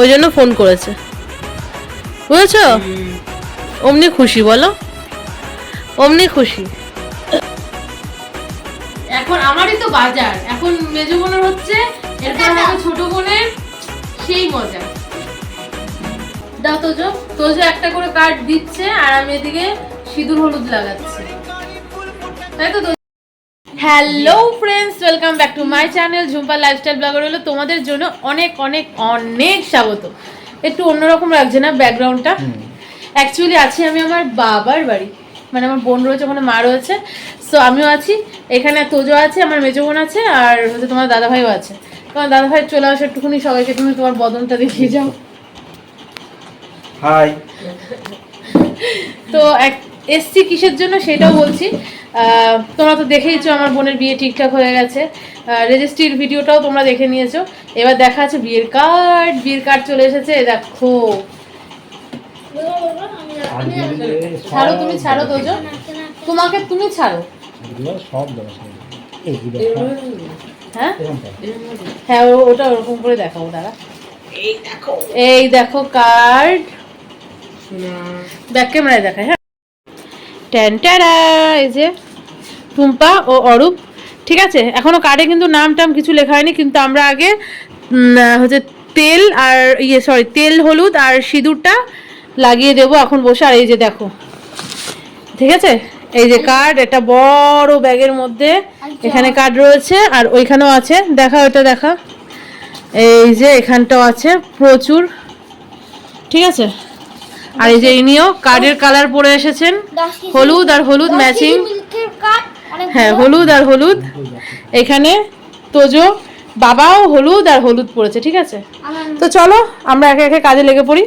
ওই জন্য ফোন করেছে। বুঝেছ? অমনি খুশি, বলো। অমনি খুশি। এখন আমারই তো বাজার। এখন মেজো বোনের হচ্ছে, এরপর হবে ছোট বোনের, সেই মজা। দাও তোজো। তোজো একটা করে কার্ড দিচ্ছে, আর আমি এদিকে সিঁদুর হলুদ লাগাচ্ছি। তাই তো hello friends welcome back to my channel Jhumpa lifestyle blogger হলো। তোমাদের জন্য অনেক অনেক অনেক স্বাগত। একটু অন্যরকম লাগছে না ব্যাকগ্রাউন্ডটা অ্যাকচুয়ালি আছি আমি আমার বাবার বাড়ি। মানে আমার বোন রয়েছে ওখানে মা রয়েছে। সো আমিও আছি। এখানে তোজো আছে আমার মেজো বোন আছে আর হচ্ছে তোমার দাদাভাইও আছে। তোমার দাদাভাই চলে আসো একটুখানি সবাইকে তুমি তোমার বদনটা দেখিয়ে যাও। হাই তো এসছি কিসের জন্য সেটাও বলছি। তোমরা তো দেখেইছো আমার বোনের বিয়ে ঠিকঠাক হয়ে গেছে। রেজিস্ট্রির ভিডিওটাও তোমরা দেখে নিয়েছো। এবার দেখা আছে বিয়ের কার্ড বিয়ের কার্ড চলে এসেছে এই দেখো। ছাড়ো তুমি ছাড়ো তোজো। তোমাকে তুমি ছাড়ো। হ্যাঁ? হ্যাঁ ও- ওটা ওরকম করে দেখাবো দাঁড়া। এই দেখো। কার্ড ব্যাক ক্যামেরায় দেখায় হ্যাঁ। ট্যান ট্যারা এই যে। টুম্পা ও অরূপ ঠিক আছে? এখনও কার্ডে কিন্তু নাম টাম কিছু লেখা হয়নি কিন্তু আমরা আগে হচ্ছে তেল আর ইয়ে সরি তেল হলুদ আর সিঁদুরটা লাগিয়ে দেবো এখন বসে। আর এই যে দেখো ঠিক আছে? এই যে কার্ড এটা বড় ব্যাগের মধ্যে এখানে কার্ড রয়েছে আর ওইখানেও আছে। দেখা ওটা দেখা। এই যে এখানটাও আছে প্রচুর ঠিক আছে? আর এই যে ইনিও কার্ডের কালার পরে এসেছেন। হলুদ আর হলুদ ম্যাচিং হ্যাঁ হলুদ আর হলুদ। এখানে তোজো বাবাও হলুদ আর হলুদ পড়েছে ঠিক আছে? তো চলো আমরা একে একে কাজে লেগে পড়ি।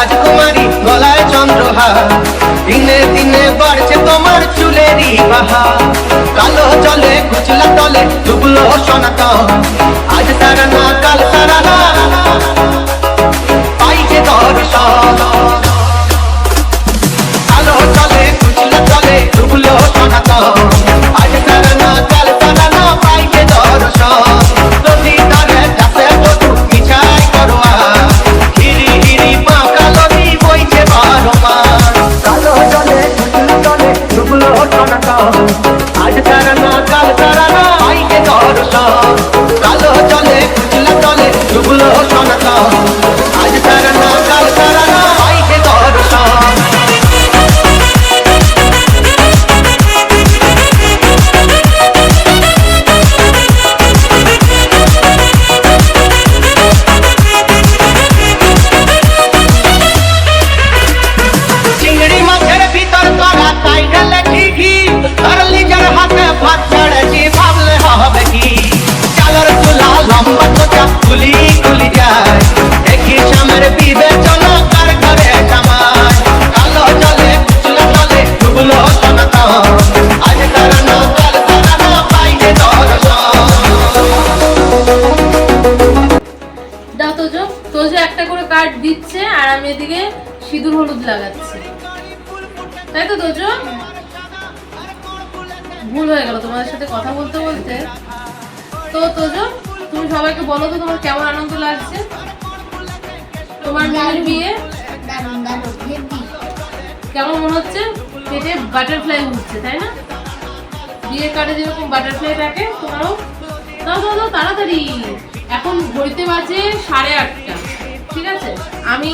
রাজকুমারী গলায় চন্দ্রহার দিনে দিনে বাড়ছে তোমার চুলেরই বাহা। কালো জলে, কুচলা তলে ডুবলো সনাতন আজ তারা হলুদ লাগাচ্ছি। তাই তো তোজো ভুল হয়ে গেল তোমাদের সাথে কথা বলতে বলতে। তো তোজো তুমি সবাইকে বলো তো তোমার কেমন আনন্দ লাগছে? তোমার মেয়ের বিয়ে? কেমন মনে হচ্ছে? পেটে বাটারফ্লাই উঠছে তাই না? বিয়ে কার্ডে যেরকম বাটারফ্লাই থাকে তোমারও দাও দাও দাও তাড়াতাড়ি। এখন ঘড়িতে বাজে সাড়ে আটটা ঠিক আছে? আমি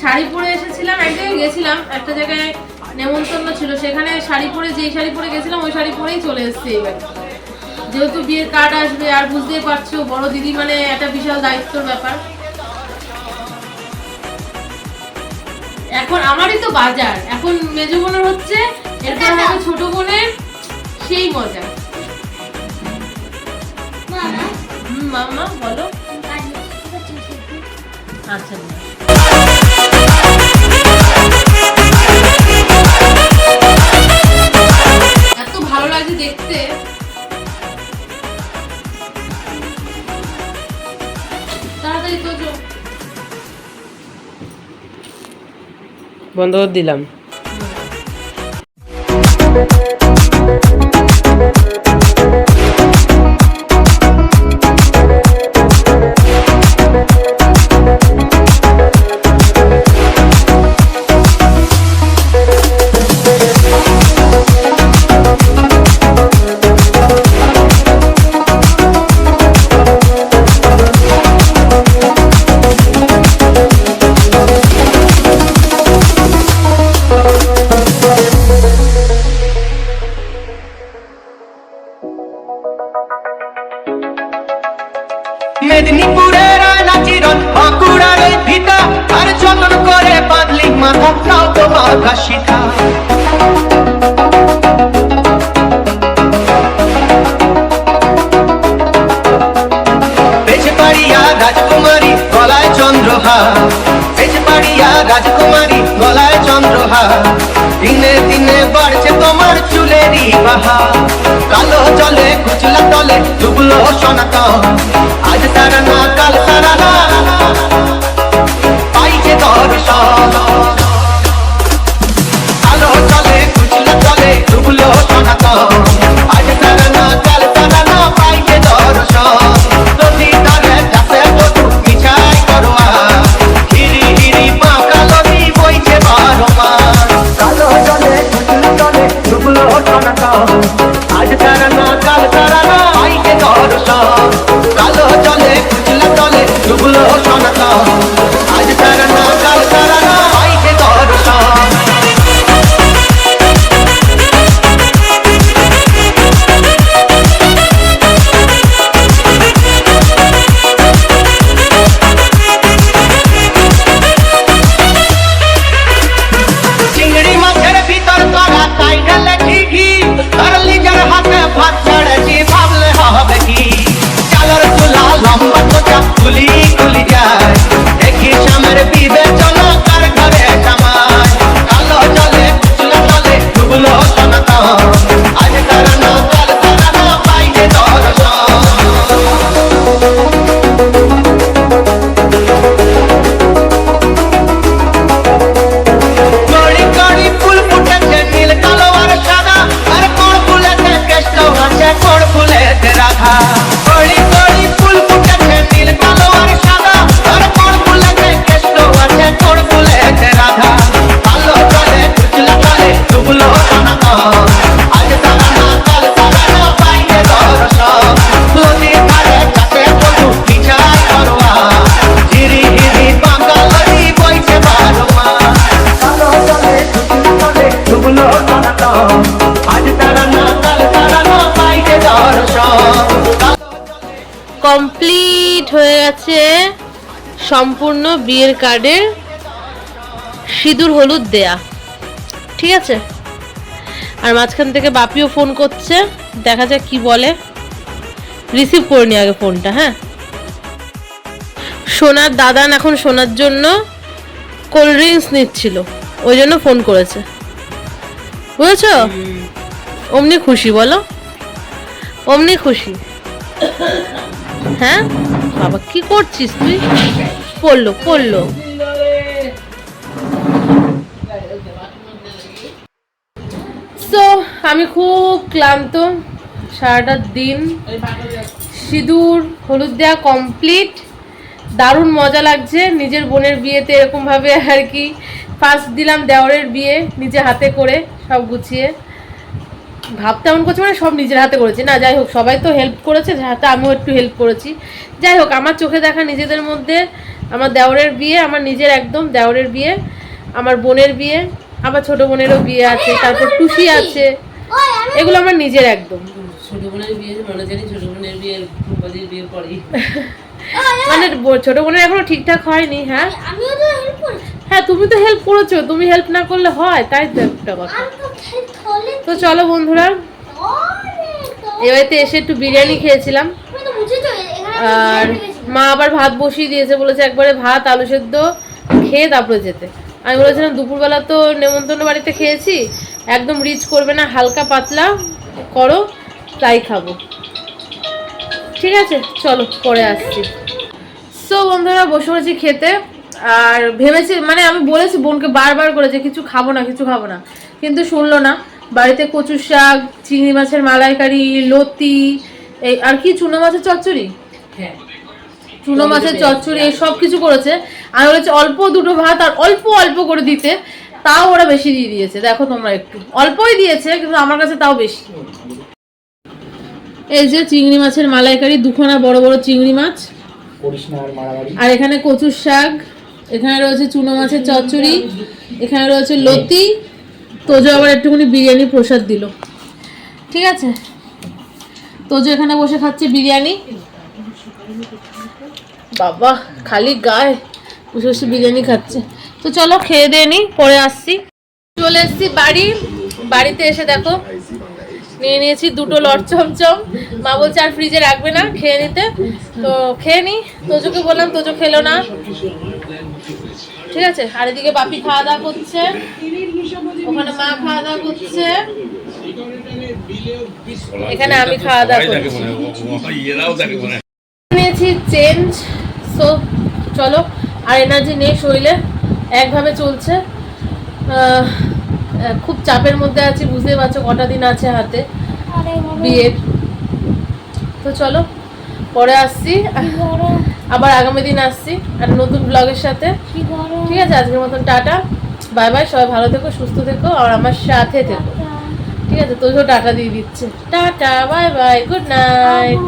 শাড়ি পরে এসেছিলাম এক জায়গায় গেছিলাম একটা জায়গায় নেমন্তন্ন ছিল সেখানে শাড়ি পরে যেই শাড়ি পরে গেছিলাম ওই শাড়ি পরেই চলে এসেছি এবার। যেহেতু বিয়ের কার্ড আসবে আর বুঝতেই পারছ বড় দিদি মানে একটা বিশাল দায়িত্বর ব্যাপার। এখন আমারই তো বাজার এখন মেজো বোনের হচ্ছে এরপর হবে ছোট বোনের সেই মজা। মামা। বলো। আচ্ছা লাগছে দেখতে। তাড়াতাড়ি বন্ধ দিলাম। চন্দ্রহার বেজপাড়িয়া রাজকুমারী, গলায় চন্দ্রহার দিনে দিনে বাড়ছে তোমার চুলেরই বাহা। কালো জলে কুচলা তলে ডুবলো সনাতন। আজ তারা না, কাল তারা না। কমপ্লিট হয়ে গেছে সম্পূর্ণ বিয়ের কার্ডের সিঁদুর হলুদ দেয়া। ঠিক আছে? আর মাঝখান থেকে বাপিও ফোন করছে দেখা যাক কি বলে। রিসিভ করে নি আগে ফোনটা হ্যাঁ? সোনার দাদান এখন সোনার জন্য কোল্ড ড্রিঙ্কস নিচ্ছিল ওই জন্য ফোন করেছে। বুঝেছ? অমনি খুশি বলো? অমনি খুশি। হ্যাঁ? বাবা, কি করছিস তুই? পড়ল পড়ল। সো আমি খুব ক্লান্ত। সারাটা দিন সিঁদুর, হলুদ দেওয়া কমপ্লিট দারুণ মজা লাগছে। নিজের বোনের বিয়েতে এরকমভাবে আর কি। ফার্স্ট দিলাম দেওরের বিয়ে নিজে হাতে করে সব গুছিয়ে। ভাবতে এমন করছে মানে সব নিজের হাতে করেছি। না যাই হোক সবাই তো হেল্প করেছে হাতে আমিও একটু হেল্প করেছি। যাই হোক আমার চোখে দেখা নিজেদের মধ্যে আমার দেওরের বিয়ে আমার নিজের একদম দেওরের বিয়ে আমার বোনের বিয়ে আবার ছোট বোনেরও বিয়ে আছে তারপর টুসি আছে। এগুলো আমার নিজের একদম। ছোট বোনের বিয়ে মনে জানি ছোট বোনের বিয়ে বিয়ের পরেই। মানে ছোট বোনের এখনও ঠিকঠাক হয়নি হ্যাঁ? হ্যাঁ তুমি তো হেল্প করেছ তুমি হেল্প না করলে হয় তাই তো একটা কথা। তো চলো বন্ধুরা এই বাড়িতে এসে একটু বিরিয়ানি খেয়েছিলাম। আর মা আবার ভাত বসিয়ে দিয়েছে বলেছে একবারে ভাত আলু সেদ্ধ খেয়ে তারপরে যেতে। আমি বলেছিলাম দুপুরবেলা তো নেমন্তন্ন বাড়িতে খেয়েছি একদম রিচ করবে না হালকা পাতলা করো তাই খাব। ঠিক আছে চলো পরে আসছি। সো বন্ধুরা বসে বসে খেতে আর ভেবেছি মানে আমি বলেছি বোনকে বারবার করে যে কিছু খাব না কিছু খাব না কিন্তু শুনলো না। বাড়িতে কচু শাক চিংড়ি মাছের মালাইকারি লতি এই আর কি চুনো মাছের চচ্চড়ি? হ্যাঁ। চুনো মাছের চচ্চড়ি এই সব কিছু করেছে আমি বলেছি অল্প দুটো ভাত আর অল্প অল্প করে দিতে তাও ওরা বেশি দিয়ে দিয়েছে। দেখো তোমরা একটু অল্পই দিয়েছে কিন্তু আমার কাছে তাও বেশি। এই যে চিংড়ি মাছের মালাইকারি দুখানা বড় বড় চিংড়ি মাছ। আর এখানে কচুর শাক এখানে রয়েছে চুনো মাছের চচ্চড়ি এখানে রয়েছে লতি। তোজো আবার একটুখানি বিরিয়ানি প্রসাদ দিল। ঠিক আছে? তোজো এখানে বসে খাচ্ছে বিরিয়ানি। বাবা খালি গায়ে। বসে বসে বিরিয়ানি খাচ্ছে। তো চলো খেয়ে দিয়ে নি পরে আসছি। চলে এসেছি বাড়ি। বাড়িতে এসে দেখো। নিয়ে নিয়েছি দুটো লট চমচম। মা বলছে আর ফ্রিজে রাখবে না খেয়ে নিতে। তো খেয়ে নি তোজোকে বললাম তোজো খেলো না। ঠিক আছে আর এদিকে বাপি খাওয়া দাওয়া করছে। ওখানে মা খাওয়া দাওয়া করছে। এখানে আমি খাওয়া দাওয়া করছি। নিয়েছি চেঞ্জ সো চলো আর এনার্জি নেই শরীরে একভাবে চলছে। খুব চাপের মধ্যে আছি বুঝতেই পারছ কটা দিন আছে হাতে বিয়ের। তো চলো পরে আসছি। আবার আগামী দিন আসছি আর নতুন ব্লগের সাথে। ঠিক আছে আজকের মতন টাটা। বাই বাই সবাই ভালো থেকো সুস্থ থেকো আর আমার সাথে থেকো। ঠিক আছে তোকেও টাটা দিয়ে দিচ্ছে। Tata bye bye good night.